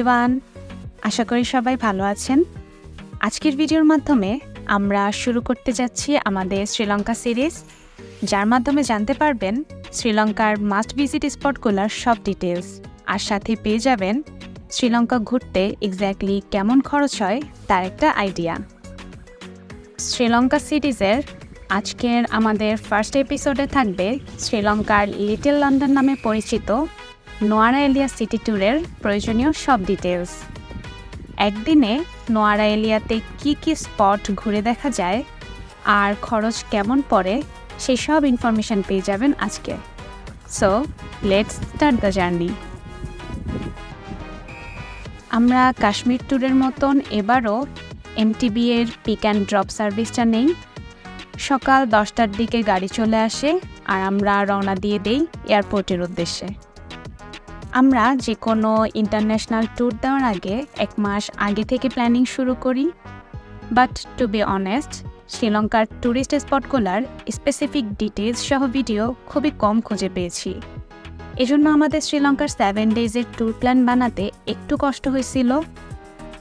Everyone আশা করি সবাই ভালো আছেন। আজকের ভিডিওর মাধ্যমে আমরা শুরু করতে যাচ্ছি আমাদের শ্রীলঙ্কা সিরিজ। যার মাধ্যমে জানতে পারবেন শ্রীলঙ্কার মাস্ট ভিজিট স্পটগুলোর সব ডিটেলস আর সাথে পেয়ে যাবেন শ্রীলঙ্কা ঘুরতে এক্স্যাক্টলি কেমন খরচ হয় তার একটা আইডিয়া শ্রীলঙ্কা সিরিজের আজকের আমাদের ফার্স্ট এপিসোডে থাকবে শ্রীলঙ্কার লিটল লন্ডন নামে পরিচিত নোয়ারা এলিয়া সিটি ট্যুরের প্রয়োজনীয় সব ডিটেলস একদিনে নোয়ারা এলিয়াতে কি কি স্পট ঘুরে দেখা যায়, আর খরচ কেমন পড়ে, সেই সব ইনফরমেশন পেয়ে যাবেন আজকে। So let's start the journey আমরা কাশ্মীর ট্যুরের মতন এবারও এমটিবি এর পিক অ্যান্ড ড্রপ সার্ভিসটা নেই। সকাল দশটার দিকে গাড়ি চলে আসে, আর আমরা রওনা দিয়ে দেই এয়ারপোর্টের উদ্দেশ্যে। আমরা যে কোনো ইন্টারন্যাশনাল ট্যুর দেওয়ার আগে এক মাস আগে থেকে প্ল্যানিং শুরু করি। বাট টু বি অনেস্ট শ্রীলঙ্কার ট্যুরিস্ট স্পটগুলোর স্পেসিফিক ডিটেলস সহ ভিডিও খুবই কম খুঁজে পেয়েছি। এজন্য আমাদের শ্রীলঙ্কার সেভেন ডেজের ট্যুর প্ল্যান বানাতে একটু কষ্ট হয়েছিল।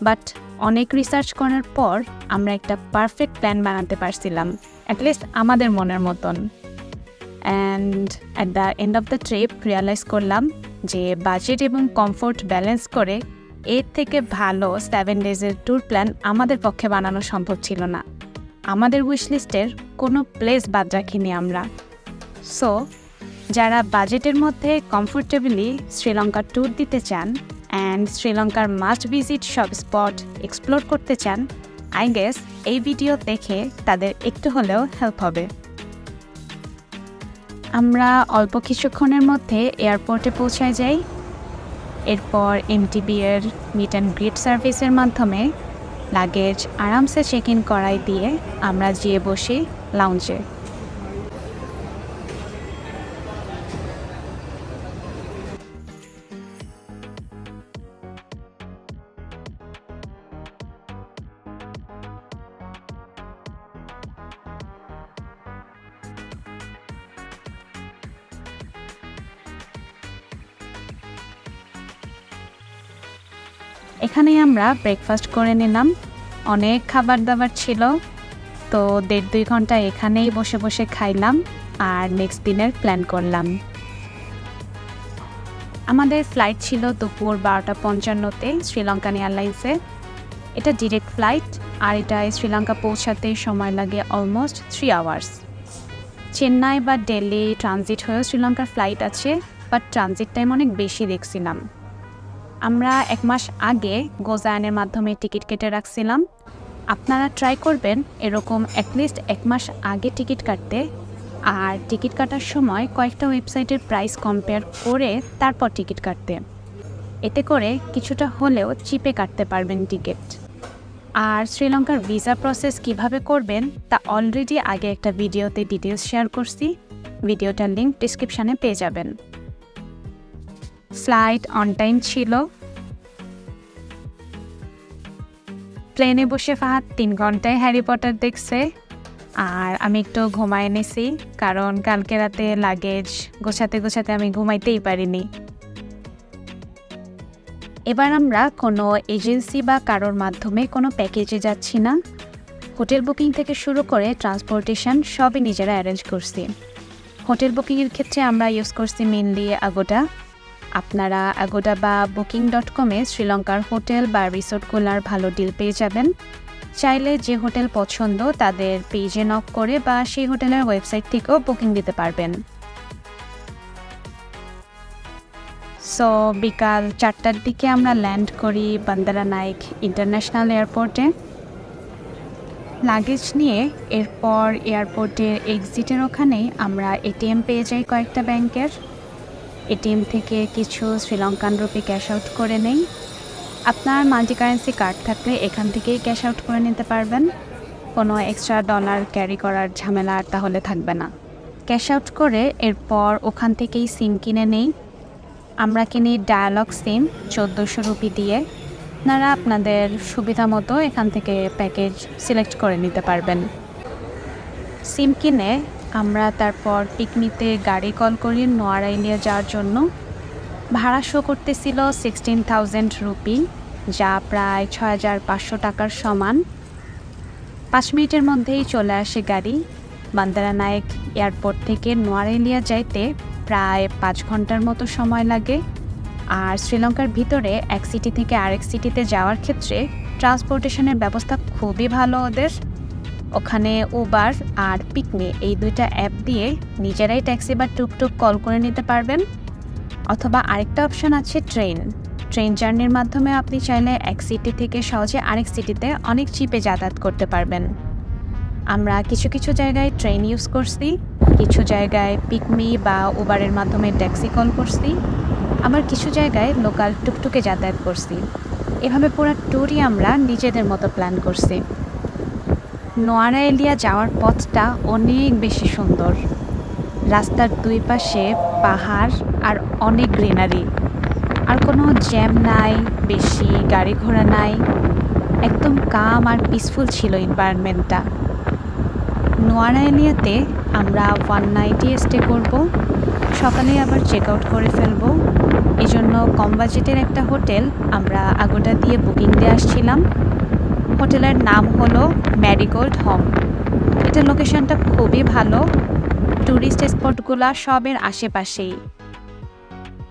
বাট অনেক রিসার্চ করার পর আমরা একটা পারফেক্ট প্ল্যান বানাতে পারছিলাম অ্যাটলিস্ট আমাদের মনের মতন। And at the end of the trip realize করলাম যে বাজেট এবং কমফোর্ট ব্যালেন্স করে এর থেকে ভালো সেভেন ডেজের ট্যুর প্ল্যান আমাদের পক্ষে বানানো সম্ভব ছিল না। আমাদের উইশ লিস্টের কোনো প্লেস বাদ রাখিনি আমরা। সো যারা বাজেটের মধ্যে কমফোর্টেবলি শ্রীলঙ্কার ট্যুর দিতে চান অ্যান্ড শ্রীলঙ্কার মাস্ট ভিজিট সব স্পট এক্সপ্লোর করতে চান আই গেস এই ভিডিও দেখে তাদের একটু হলেও হেল্প হবে। আমরা অল্প কিছুক্ষণের মধ্যে এয়ারপোর্টে পৌঁছায় যাই। এরপর এমটিবি এর মিট অ্যান্ড গ্রিট সার্ভিসের মাধ্যমে লাগেজ আরামসে চেক ইন করাই দিয়ে আমরা যেয়ে বসি লাউঞ্জে এখানেই আমরা ব্রেকফাস্ট করে নিলাম। অনেক খাবার দাবার ছিল, তো দেড় দুই ঘণ্টা এখানেই বসে বসে খাইলাম আর নেক্সট দিনের প্ল্যান করলাম। আমাদের ফ্লাইট ছিল দুপুর বারোটা পঞ্চান্নতে শ্রীলঙ্কান এয়ারলাইন্সে। এটা ডিরেক্ট ফ্লাইট আর এটায় শ্রীলঙ্কা পৌঁছাতে সময় লাগে অলমোস্ট থ্রি আওয়ার্স চেন্নাই বা দিল্লি ট্রানজিট হয়েও শ্রীলঙ্কার ফ্লাইট আছে বাট ট্রানজিট টাইম অনেক বেশি দেখছিলাম। আমরা এক মাস আগে গোজায়নের মাধ্যমে টিকিট কেটে রাখছিলাম। আপনারা ট্রাই করবেন এরকম অ্যাটলিস্ট এক মাস আগে টিকিট কাটতে। আর টিকিট কাটার সময় কয়েকটা ওয়েবসাইটের প্রাইস কম্পেয়ার করে তারপর টিকিট কাটতে। এতে করে কিছুটা হলেও চিপে কাটতে পারবেন টিকিট আর শ্রীলঙ্কার ভিসা প্রসেস কীভাবে করবেন তা অলরেডি আগে একটা ভিডিওতে ডিটেলস শেয়ার করছি। ভিডিওটার লিঙ্ক ডিসক্রিপশানে পেয়ে যাবেন। ফ্লাইট অন টাইম ছিল। প্লেনে বসে ফাহাদ তিন ঘন্টায় হ্যারি পটার দেখছে। আর আমি একটু ঘুমায় এনেছি কারণ কালকে রাতে লাগেজ, গোছাতে গোছাতে আমি ঘুমাইতেই পারিনি। এবার আমরা কোনো এজেন্সি বা কারোর মাধ্যমে কোনো প্যাকেজে যাচ্ছি না। হোটেল বুকিং থেকে শুরু করে ট্রান্সপোর্টেশন সবই নিজেরা অ্যারেঞ্জ করছি। হোটেল বুকিংয়ের ক্ষেত্রে আমরা ইউজ করছি মেনলি আগোটা। আপনারা আগোডা বা বুকিং ডট কমে শ্রীলঙ্কার হোটেল বা রিসোর্টগুলোর ভালো ডিল পেয়ে যাবেন। চাইলে যে হোটেল পছন্দ তাদের পেজে নক করে বা সেই হোটেলের ওয়েবসাইট থেকেও বুকিং দিতে পারবেন। সো বিকাল চারটার দিকে আমরা ল্যান্ড করি বান্দারা নাইক ইন্টারন্যাশনাল এয়ারপোর্টে লাগেজ নিয়ে এরপর এয়ারপোর্টের এক্সিটের ওখানেই আমরা এটিএম পেয়ে যাই কয়েকটা ব্যাংকের এটিএম থেকে কিছু শ্রীলঙ্কান রুপি ক্যাশ আউট করে নেই। আপনার মাল্টি কারেন্সি কার্ড থাকলে এখান থেকেই ক্যাশ আউট করে নিতে পারবেন। কোনো এক্সট্রা ডলার ক্যারি করার ঝামেলা আর তাহলে থাকবে না। ক্যাশ আউট করে এরপর ওখান থেকেই সিম কিনে নেই। আমরা কিনি ডায়ালগ সিম চোদ্দোশো রুপি দিয়ে। আপনারা আপনাদের সুবিধা মতো এখান থেকে প্যাকেজ সিলেক্ট করে নিতে পারবেন। সিম কিনে আমরা তারপর পিকনিতে গাড়ি কল করি নোয়ারাইলিয়া যাওয়ার জন্য। ভাড়া শো করতেছিল সিক্সটিন থাউজেন্ড রুপি, যা প্রায় ছয় হাজার পাঁচশো টাকার সমান। পাঁচ মিনিটের মধ্যেই চলে আসে গাড়ি। বান্দারা নায়েক এয়ারপোর্ট থেকে নোয়ারেলিয়া যাইতে প্রায় পাঁচ ঘণ্টার মতো সময় লাগে। আর শ্রীলঙ্কার ভিতরে এক সিটি থেকে আরেক সিটিতে যাওয়ার ক্ষেত্রে ট্রান্সপোর্টেশনের ব্যবস্থা খুবই ভালো ওদের। ওখানে উবার আর পিকনি এই দুইটা অ্যাপ দিয়ে নিজেরাই ট্যাক্সি বা টুকটুক কল করে নিতে পারবেন। অথবা আরেকটা অপশন আছে ট্রেন ট্রেন জার্নির মাধ্যমে আপনি চাইলে এক সিটি থেকে সহজে আরেক সিটিতে অনেক চিপে যাতায়াত করতে পারবেন। আমরা কিছু কিছু জায়গায় ট্রেন ইউজ করছি, কিছু জায়গায় পিকমি বা উবারের মাধ্যমে ট্যাক্সি কল করছি, আবার কিছু জায়গায় লোকাল টুকটুকে যাতায়াত করছি। এভাবে পুরো ট্যুরই আমরা নিজেদের মতো প্ল্যান করছি। নোয়ারা এলিয়া যাওয়ার পথটা অনেক বেশি সুন্দর। রাস্তার দুই পাশে পাহাড় আর অনেক গ্রিনারি। আর কোনো জ্যাম নাই, বেশি গাড়ি ঘোড়া নাই। একদম কাম আর পিসফুল ছিল এনভায়রনমেন্টটা নোয়ারা এলিয়াতে আমরা ওয়ান নাইটে স্টে করব। সকালে আবার চেক আউট করে ফেলব। এই জন্য কম বাজেটের একটা হোটেল আমরা আগোটা দিয়ে বুকিং দিয়ে আসছিলাম। হোটেলের নাম হলো ম্যারিগোল্ড হোম। এটার লোকেশনটা খুবই ভালো। ট্যুরিস্ট স্পটগুলা সবের আশেপাশেই।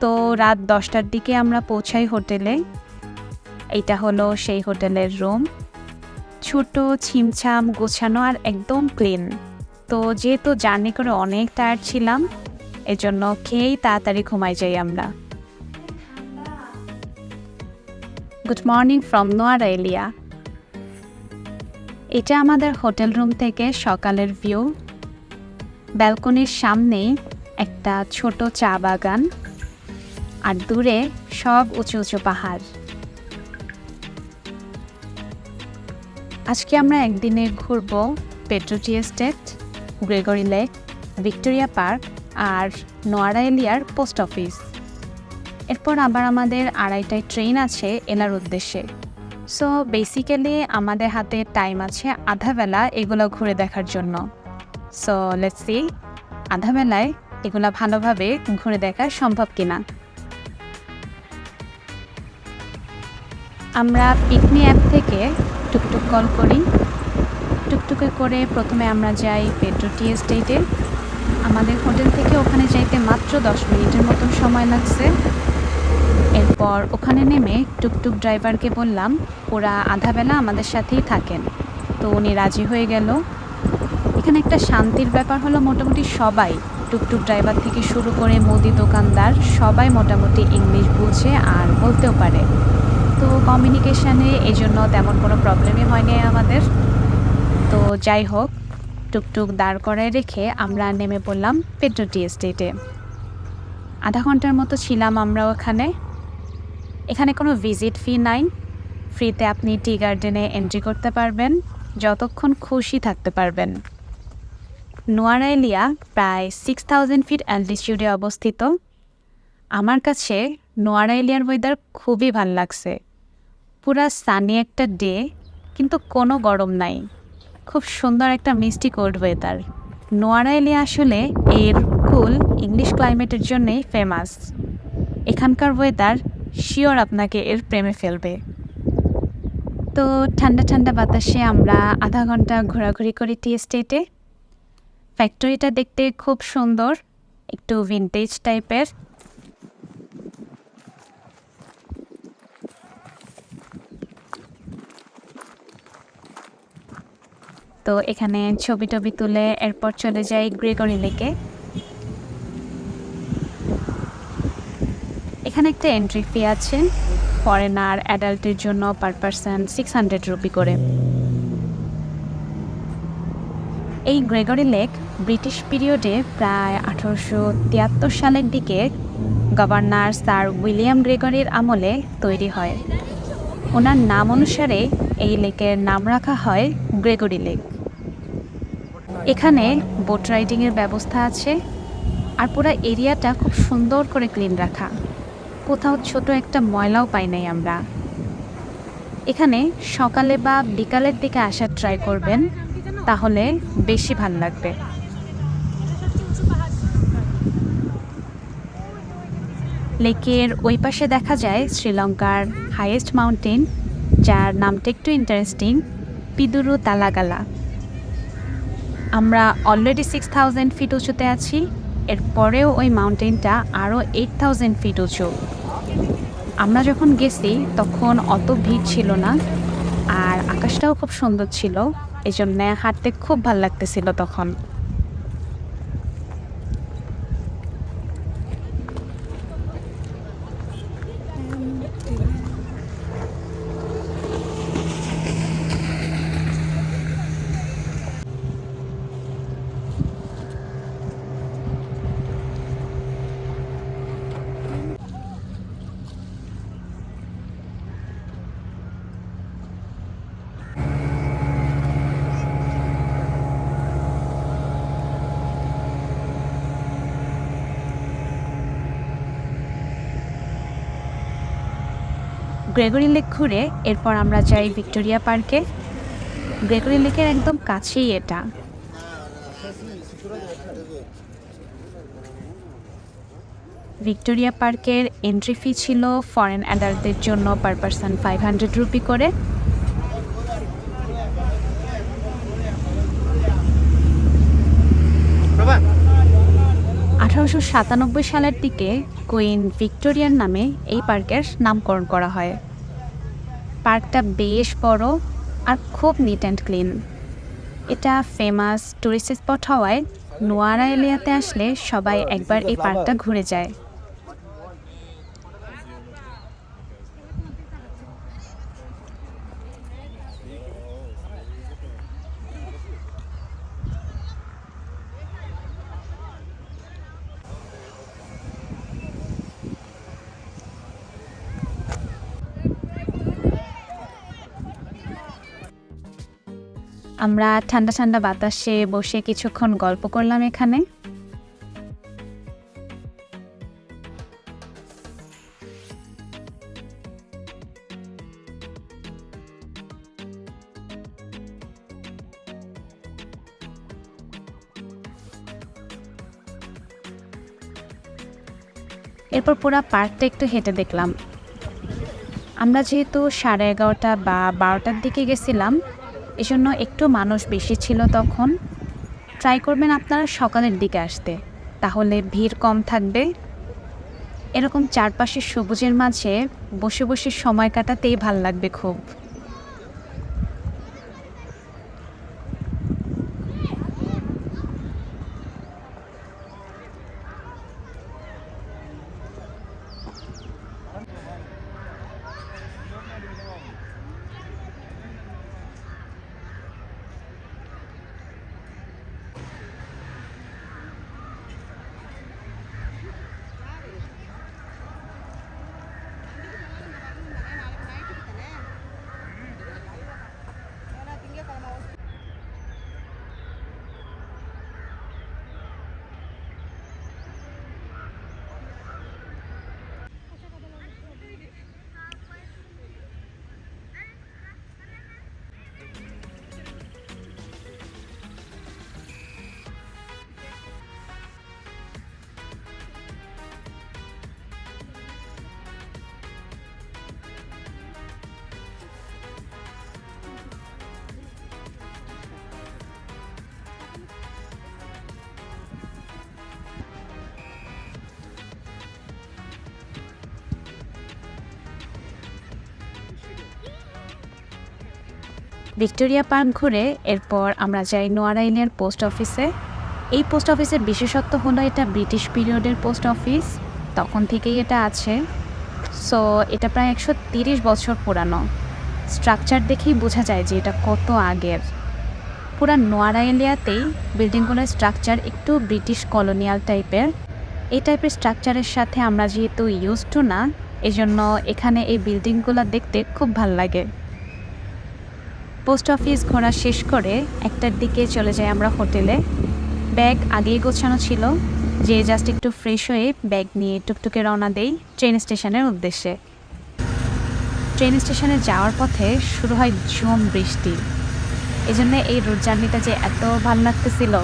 তো রাত দশটার দিকে আমরা পৌঁছাই হোটেলে। এটা হলো সেই হোটেলের রুম ছোট ছিমছাম গোছানো আর একদম ক্লিন তো যেহেতু জার্নি করে অনেক টায়ার্ড ছিলাম, এজন্য খেয়েই তাড়াতাড়ি ঘুমাই যাই আমরা। Good morning from Nuwara Eliya এটা আমাদের হোটেল রুম থেকে সকালের ভিউ। ব্যালকনির সামনেই একটা ছোট চা বাগান আর দূরে সব উঁচু উঁচু পাহাড়। আজকে আমরা একদিনে ঘুরব Pedro tea estate, Gregory lake, Victoria park আর নোয়ারা এলিয়ার পোস্ট অফিস। এরপর আবার আমাদের আড়াইটায় ট্রেন আছে, এলার উদ্দেশ্যে। সো বেসিক্যালি আমাদের হাতে টাইম আছে আধা বেলা এগুলো ঘুরে দেখার জন্য। সো লেটস সি আধা বেলায় এগুলো ভালোভাবে ঘুরে দেখা সম্ভব কিনা। আমরা পিকনি অ্যাপ থেকে টুকটুক কল করি। টুকটুকে করে প্রথমে আমরা যাই পেট্রো টি এস্টেটে আমাদের হোটেল থেকে ওখানে যাইতে মাত্র দশ মিনিটের মতন সময় লাগছে। এরপর ওখানে নেমে টুকটুক ড্রাইভারকে বললাম, ওরা আধাবেলা আমাদের সাথেই থাকেন। তো উনি রাজি হয়ে গেল। এখানে একটা শান্তির ব্যাপার হলো মোটামুটি সবাই, টুকটুক ড্রাইভার থেকে শুরু করে মুদি দোকানদার, সবাই মোটামুটি ইংলিশ বুঝে আর বলতেও পারে। তো কমিউনিকেশানে এই জন্য তেমন কোনো প্রবলেমই হয়নি আমাদের। তো যাই হোক, টুকটুক দাঁড় করায় রেখে আমরা নেমে পড়লাম পেট্রোটি এস্টেটে। আধা ঘণ্টার মতো ছিলাম আমরা ওখানে এখানে কোনো ভিজিট ফি নাই। ফ্রিতে আপনি টি গার্ডেনে এন্ট্রি করতে পারবেন, যতক্ষণ খুশি থাকতে পারবেন। নোয়ারা এলিয়া প্রায় সিক্স থাউজেন্ড ফিট অ্যালটিটিউডে অবস্থিত। আমার কাছে নোয়ারা এলিয়ার ওয়েদার খুবই ভালো লাগছে। পুরা সানি একটা ডে কিন্তু কোনো গরম নাই। খুব সুন্দর একটা মিষ্টি কোল্ড ওয়েদার নোয়ারা এলিয়া আসলে এর কুল ইংলিশ ক্লাইমেটের জন্যেই ফেমাস এখানকার ওয়েদার শিওর আপনাকে এর প্রেমে ফেলবে। তো ঠান্ডা ঠান্ডা বাতাসে আমরা আধা ঘণ্টা ঘোরাঘুরি করি টি এস্টেটে। ফ্যাক্টরিটা দেখতে খুব সুন্দর, একটু ভিনটেজ টাইপের। তো এখানে ছবি টবি তুলে এরপর চলে যাই গ্রেগরি লেকে। এখানে একটা এন্ট্রি ফি আছে। ফরেনার অ্যাডাল্টের জন্য per person six hundred rupee করে। এই গ্রেগরি লেক ব্রিটিশ পিরিয়ডে প্রায় আঠারোশো তিয়াত্তর সালের দিকে গভর্নর স্যার উইলিয়াম গ্রেগরির আমলে তৈরি হয়। ওনার নাম অনুসারে এই লেকের নাম রাখা হয় গ্রেগরি লেক এখানে বোট রাইডিংয়ের ব্যবস্থা আছে। আর পুরো এরিয়াটা খুব সুন্দর করে ক্লিন রাখা। কোথাও ছোট একটা ময়লাও পাই নাই আমরা। এখানে সকালে বা বিকালের দিকে আসার ট্রাই করবেন, তাহলে বেশি ভালো লাগবে। লেকের ওই পাশে দেখা যায় শ্রীলঙ্কার হাইয়েস্ট মাউন্টেন যার নামটা একটু ইন্টারেস্টিং পিদুরু তালাগালা। আমরা অলরেডি সিক্স থাউজেন্ড ফিট উঁচুতে আছি, এরপরেও ওই মাউন্টেনটা আরও এইট থাউজেন্ড ফিট উঁচু। আমরা যখন গেছি, তখন অত ভিড় ছিল না আর আকাশটাও খুব সুন্দর ছিল। এই জন্যে হাঁটতে খুব ভালো লাগতেছিল তখন। গ্রেগরি লেক ঘুরে এরপর আমরা যাই ভিক্টোরিয়া পার্কে। গ্রেগরি লেকের একদম কাছেই এটা। ভিক্টোরিয়া পার্কের এন্ট্রি ফি ছিল ফরেন অ্যাডাল্টদের জন্য per person five hundred rupee করে। আঠারোশো সাতানব্বই সালের দিকে কুইন ভিক্টোরিয়ার নামে এই পার্কের নামকরণ করা হয়। পার্কটা বেশ বড় আর খুব নিট অ্যান্ড ক্লিন এটা ফেমাস টুরিস্ট স্পট হওয়ায় নোয়ারা এলিয়াতে আসলে সবাই একবার এই পার্কটা ঘুরে যায়। আমরা ঠান্ডা ঠান্ডা বাতাসে বসে কিছুক্ষণ গল্প করলাম এখানে। এরপর পুরো পার্কটা একটু হেঁটে দেখলাম। আমরা যেহেতু সাড়ে এগারোটা বা বারোটার দিকে গেছিলাম এজন্য একটু মানুষ বেশি ছিল তখন। ট্রাই করবেন আপনারা সকালের দিকে আসতে, তাহলে ভিড় কম থাকবে। এরকম চারপাশের সবুজের মাঝে বসে বসে সময় কাটাতেই ভালো লাগবে খুব। ভিক্টোরিয়া পার্ক ঘুরে এরপর আমরা যাই নোয়ারাইলের পোস্ট অফিসে। এই পোস্ট অফিসের বিশেষত্ব হলো এটা ব্রিটিশ পিরিয়ডের পোস্ট অফিস, তখন থেকেই এটা আছে। সো এটা প্রায় একশো তিরিশ বছর পুরানো। স্ট্রাকচার দেখেই বোঝা যায় যে এটা কত আগের। পুরা নোয়ারা এলিয়াতেই বিল্ডিংগুলোর স্ট্রাকচার একটু ব্রিটিশ কলোনিয়াল টাইপের এই টাইপের স্ট্রাকচারের সাথে আমরা যেহেতু ইউজ টু না, এজন্য এখানে এই বিল্ডিংগুলো দেখতে খুব ভালো লাগে। পোস্ট অফিস ঘোরা শেষ করে একটার দিকে চলে যাই আমরা হোটেলে। ব্যাগ আগেই গোছানো ছিল, যে জাস্ট একটু ফ্রেশ হয়ে ব্যাগ নিয়ে টুকটুকে রওনা দেই ট্রেন স্টেশনের উদ্দেশ্যে। ট্রেন স্টেশনে যাওয়ার পথে শুরু হয় ঝুম বৃষ্টি। এই জন্য এই রোড জার্নিটা যে এত ভালো লাগতেছিল।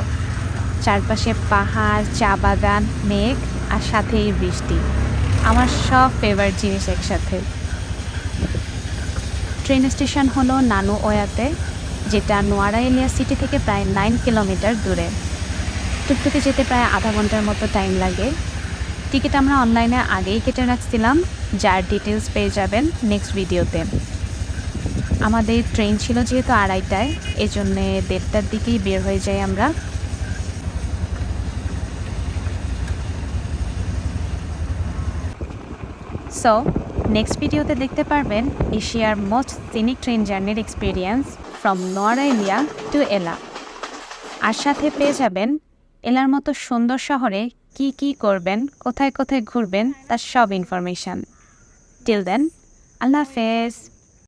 চারপাশে পাহাড়, চা বাগান, মেঘ আর সাথে এই বৃষ্টি। আমার সব ফেভারিট জিনিস একসাথে। ট্রেন স্টেশন হলো নানু ওয়াতে, যেটা নোয়ারা এলিয়া সিটি থেকে প্রায় নাইন কিলোমিটার দূরে। টুকটুকে যেতে প্রায় আধা ঘণ্টার মতো টাইম লাগে। টিকিট আমরা অনলাইনে আগেই কেটে রাখছিলাম, যার ডিটেলস পেয়ে যাবেন নেক্সট ভিডিওতে আমাদের ট্রেন ছিল যেহেতু আড়াইটায়, এজন্যে দেড়টার দিকেই বের হয়ে যাই আমরা। সো নেক্সট ভিডিওতে দেখতে পারবেন এশিয়ার মোস্ট সিনিক ট্রেন জার্নির experience from Nuwara India to Ella আর সাথে পেয়ে যাবেন এলার মতো সুন্দর শহরে কি কি করবেন, কোথায় কোথায় ঘুরবেন, তার সব ইনফরমেশান টিল দেন আল্লাহ হাফেজ।